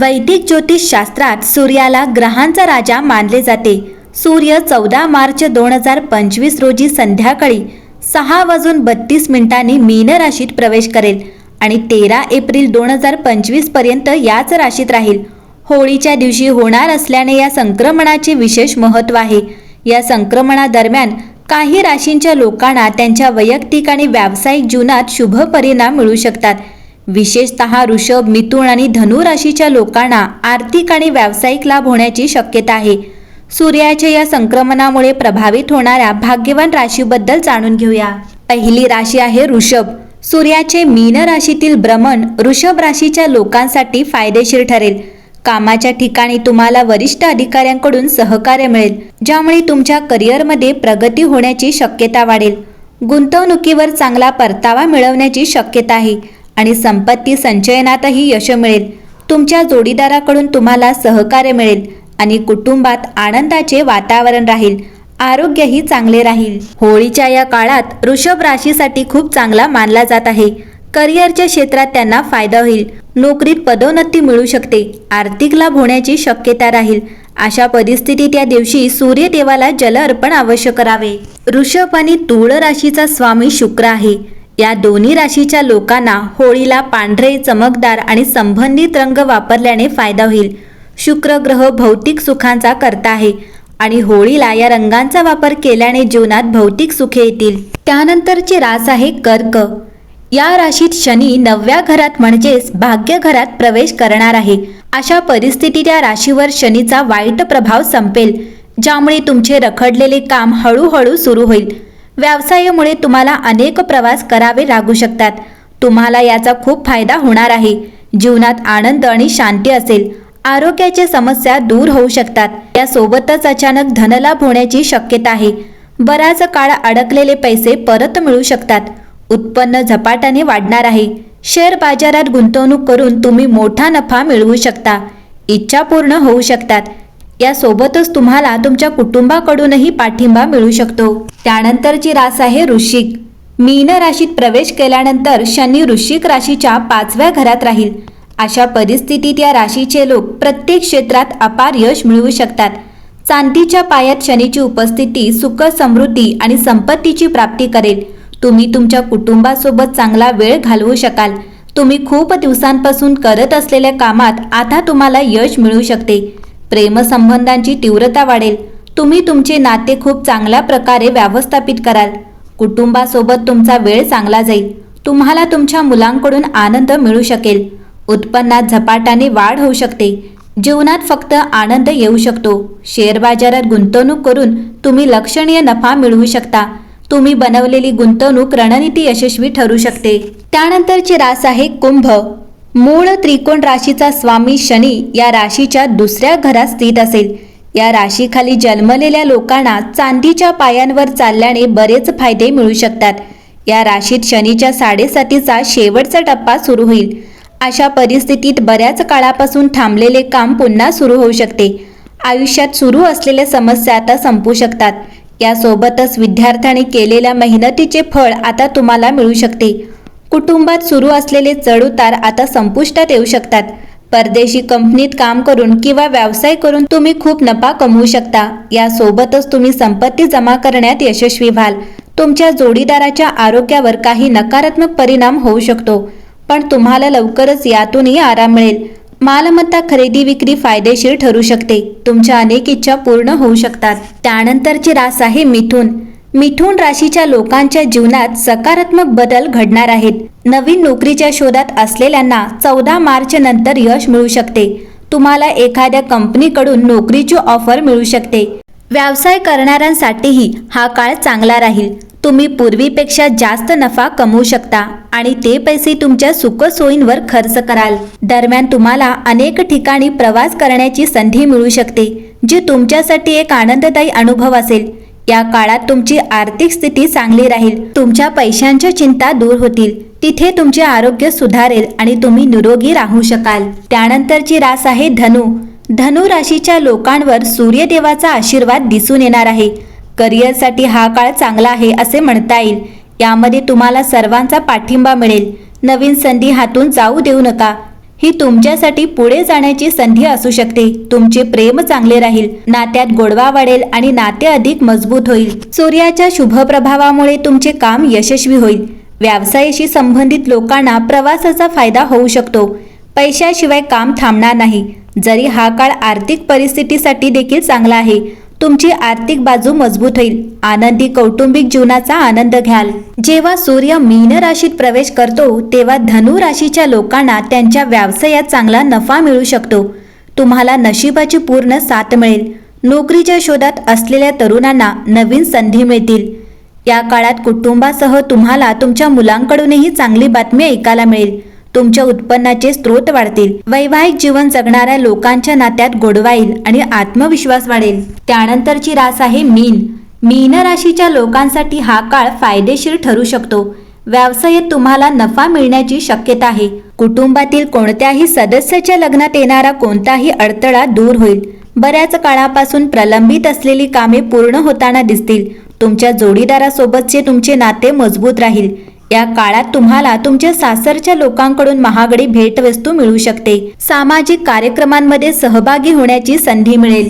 वैदिक ज्योतिष शास्त्रात सूर्याला ग्रहांचा राजा मानले जाते. सूर्य चौदा मार्च दोन हजार पंचवीस रोजी संध्याकाळी सहा वाजून बत्तीस मिनिटांनी मीन राशीत प्रवेश करेल आणि तेरा एप्रिल दोन हजार पंचवीसपर्यंत याच राशीत राहील. होळीच्या दिवशी होणार असल्याने या संक्रमणाचे विशेष महत्त्व आहे. या संक्रमणादरम्यान काही राशींच्या लोकांना त्यांच्या वैयक्तिक आणि व्यावसायिक जीवनात शुभ परिणाम मिळू शकतात. विशेषत ऋषभ मिथुन आणि धनु राशीच्या लोकांना आर्थिक आणि व्यावसायिक लाभ होण्याची शक्यता आहे. सूर्याच्या या संक्रमणामुळे प्रभावित होणाऱ्या भाग्यवान राशीबद्दल जाणून घेऊया. पहिली राशी आहे ऋषभ. सूर्याचे मीन राशीतील भ्रमण ऋषभ राशीच्या लोकांसाठी फायदेशीर ठरेल. कामाच्या ठिकाणी तुम्हाला वरिष्ठ अधिकाऱ्यांकडून सहकार्य मिळेल ज्यामुळे तुमच्या करिअरमध्ये प्रगती होण्याची शक्यता वाढेल. गुंतवणुकीवर चांगला परतावा मिळवण्याची शक्यता आहे. आणि संपत्ती संचयनातही यश मिळेल. तुमच्या जोडीदाराकडून तुम्हाला सहकार्य मिळेल आणि कुटुंबात आनंदाचे वातावरण राहील. आरोग्यही चांगले राहील. होळीच्या या काळात वृषभ राशीसाठी खूप चांगला मानला जात आहे. करिअरच्या क्षेत्रात त्यांना फायदा होईल. नोकरीत पदोन्नती मिळू शकते. आर्थिक लाभ होण्याची शक्यता राहील. अशा परिस्थितीत या दिवशी सूर्यदेवाला जल अर्पण अवश्य करावे. ऋषभ आणि तुळ राशीचा स्वामी शुक्र आहे. या दोन्ही राशीच्या लोकांना होळीला पांढरे चमकदार आणि संबंधित रंग वापरल्याने फायदा होईल. शुक्र ग्रह भौतिक सुखांचा करता आहे आणि होळीला या रंगांचा वापर केल्याने जीवनात भौतिक सुखे येतील. त्यानंतरची रास आहे कर्क. या राशीत शनी नवव्या घरात म्हणजेच भाग्य घरात प्रवेश करणार आहे. अशा परिस्थितीत या राशीवर शनीचा वाईट प्रभाव संपेल ज्यामुळे तुमचे रखडलेले काम हळूहळू सुरू होईल. व्यवसायामुळे तुम्हाला अनेक प्रवास करावे लागू शकतात. तुम्हाला याचा खूप फायदा होणार आहे. जीवनात आनंद आणि शांती असेल. आरोग्याच्या समस्या दूर होऊ शकतात. यासोबतच अचानक धनलाभ होण्याची शक्यता आहे. बराच काळ अडकलेले पैसे परत मिळू शकतात. उत्पन्न झपाट्याने वाढणार आहे. शेअर बाजारात गुंतवणूक करून तुम्ही मोठा नफा मिळवू शकता. इच्छा पूर्ण होऊ शकतात. यासोबतच तुम्हाला तुमच्या कुटुंबाकडूनही पाठिंबा मिळू शकतो. त्यानंतरची रास आहे ऋषिक. मीन राशीत प्रवेश केल्यानंतर शनी ऋषिक राशीच्या पाचव्या घरात राहील. अशा परिस्थितीत या राशीचे लोक प्रत्येक क्षेत्रात अपार यश मिळवू शकतात. चांदीच्या पायात शनीची उपस्थिती सुख समृद्धी आणि संपत्तीची प्राप्ती करेल. तुम्ही तुमच्या कुटुंबासोबत चांगला वेळ घालवू शकाल. तुम्ही खूप दिवसांपासून करत असलेल्या कामात आता तुम्हाला यश मिळू शकते. प्रेमसंबंधांची तीव्रता वाढेल. तुम्ही तुमचे नाते खूप चांगल्या प्रकारे व्यवस्थापित कराल. कुटुंबासोबत तुमचा वेळ चांगला जाईल. तुम्हाला तुमच्या मुलांकडून आनंद मिळू शकेल. उत्पन्नात झपाट्याने वाढ होऊ शकते. जीवनात फक्त आनंद येऊ शकतो. शेअर बाजारात गुंतवणूक करून तुम्ही लक्षणीय नफा मिळवू शकता. तुम्ही बनवलेली गुंतवणूक रणनीती यशस्वी ठरू शकते. त्यानंतरची रास आहे कुंभ. मूळ त्रिकोण राशीचा स्वामी शनी या राशीच्या दुसऱ्या घरात स्थित असेल. या राशीखाली जन्मलेल्या लोकांना चांदीच्या पायांवर चालल्याने बरेच फायदे मिळू शकतात. या राशीत शनीच्या साडेसातीचा शेवटचा टप्पा सुरू होईल. अशा परिस्थितीत बऱ्याच काळापासून थांबलेले काम पुन्हा सुरू होऊ शकते. आयुष्यात सुरू असलेल्या समस्या आता संपू शकतात. यासोबतच विद्यार्थ्यांनी केलेल्या मेहनतीचे फळ आता तुम्हाला मिळू शकते. कुटुंबात सुरू असलेले चढउतार आता संपुष्टात येऊ शकतात. परदेशी कंपनीत काम करून किंवा व्यवसाय करून तुम्ही खूप नफा कमवू शकता. यासोबतच तुम्ही संपत्ती जमा करण्यात यशस्वी व्हाल. तुमच्या जोडीदाराच्या आरोग्यावर काही नकारात्मक परिणाम होऊ शकतो. पण तुम्हाला लवकरच यातूनही आराम मिळेल. मालमत्ता खरेदी विक्री फायदेशीर ठरू शकते. तुमच्या अनेक इच्छा पूर्ण होऊ शकतात. त्यानंतरची रास आहे मिथुन. मिथुन राशीच्या लोकांच्या जीवनात सकारात्मक बदल घडणार आहेत. नवीन नोकरीच्या शोधात असलेल्यांना चौदा मार्च नंतर यश मिळू शकते. तुम्हाला एखाद्या कंपनीकडून नोकरीची ऑफर मिळू शकते. व्यवसाय करणाऱ्यांसाठीही हा काळ चांगला राहील. तुम्ही पूर्वीपेक्षा जास्त नफा कमवू शकता आणि ते पैसे तुमच्या सुखसोयींवर खर्च कराल. दरम्यान तुम्हाला अनेक ठिकाणी प्रवास करण्याची संधी मिळू शकते जी तुमच्यासाठी एक आनंददायी अनुभव असेल. या काळात तुमची आर्थिक स्थिती चांगली राहील तुमच्या पैशांच्या चिंता दूर होतील तिथे तुमचे आरोग्य सुधारेल आणि तुम्ही निरोगी राहू शकाल. त्यानंतरची रास आहे धनु. धनु राशीच्या लोकांवर सूर्यदेवाचा आशीर्वाद दिसून येणार आहे. करिअरसाठी हा काळ चांगला आहे असे म्हणता येईल. यामध्ये तुम्हाला सर्वांचा पाठिंबा मिळेल. नवीन संधी हातून जाऊ देऊ नका. ही तुमच्यासाठी पुढे जाण्याची संधी असू शकते. तुमचे प्रेम चांगले राहील. नात्यात गोडवा वाढेल आणि नाते अधिक मजबूत होईल. सूर्याच्या शुभ प्रभावामुळे तुमचे काम यशस्वी होईल. व्यवसायाशी संबंधित लोकांना प्रवासाचा फायदा होऊ शकतो. पैशाशिवाय काम थांबणार नाही. जरी हा काळ आर्थिक परिस्थितीसाठी देखील चांगला आहे तुमची आर्थिक बाजू मजबूत होईल. आनंदी कौटुंबिक जीवनाचा आनंद घ्याल. जेव्हा सूर्य मीन राशीत प्रवेश करतो तेव्हा धनु राशीच्या लोकांना त्यांच्या व्यवसायात चांगला नफा मिळू शकतो. तुम्हाला नशिबाची पूर्ण साथ मिळेल. नोकरीच्या शोधात असलेल्या तरुणांना नवीन संधी मिळतील. या काळात कुटुंबासह तुम्हाला तुमच्या मुलांकडूनही चांगली बातमी ऐकायला मिळेल. तुमच्या उत्पन्नाचे स्रोत वाढतील. वैवाहिक जीवन जगणाऱ्या लोकांच्या नात्यात गोडवा येईल आणि आत्मविश्वास वाढेल. त्यानंतरची रास आहे मीन. मीन राशीच्या लोकांसाठी हा काळ फायदेशीर ठरू शकतो. व्यवसायात तुम्हाला नफा मिळण्याची शक्यता आहे. कुटुंबातील कोणत्याही सदस्याच्या लग्नात येणारा कोणताही अडथळा दूर होईल. बऱ्याच काळापासून प्रलंबित असलेली कामे पूर्ण होताना दिसतील. तुमच्या जोडीदारासोबतचे तुमचे नाते मजबूत राहील. या काळात तुम्हाला तुमच्या सासरच्या लोकांकडून महागडी भेटवस्तू मिळू शकते. सामाजिक कार्यक्रमांमध्ये सहभागी होण्याची संधी मिळेल.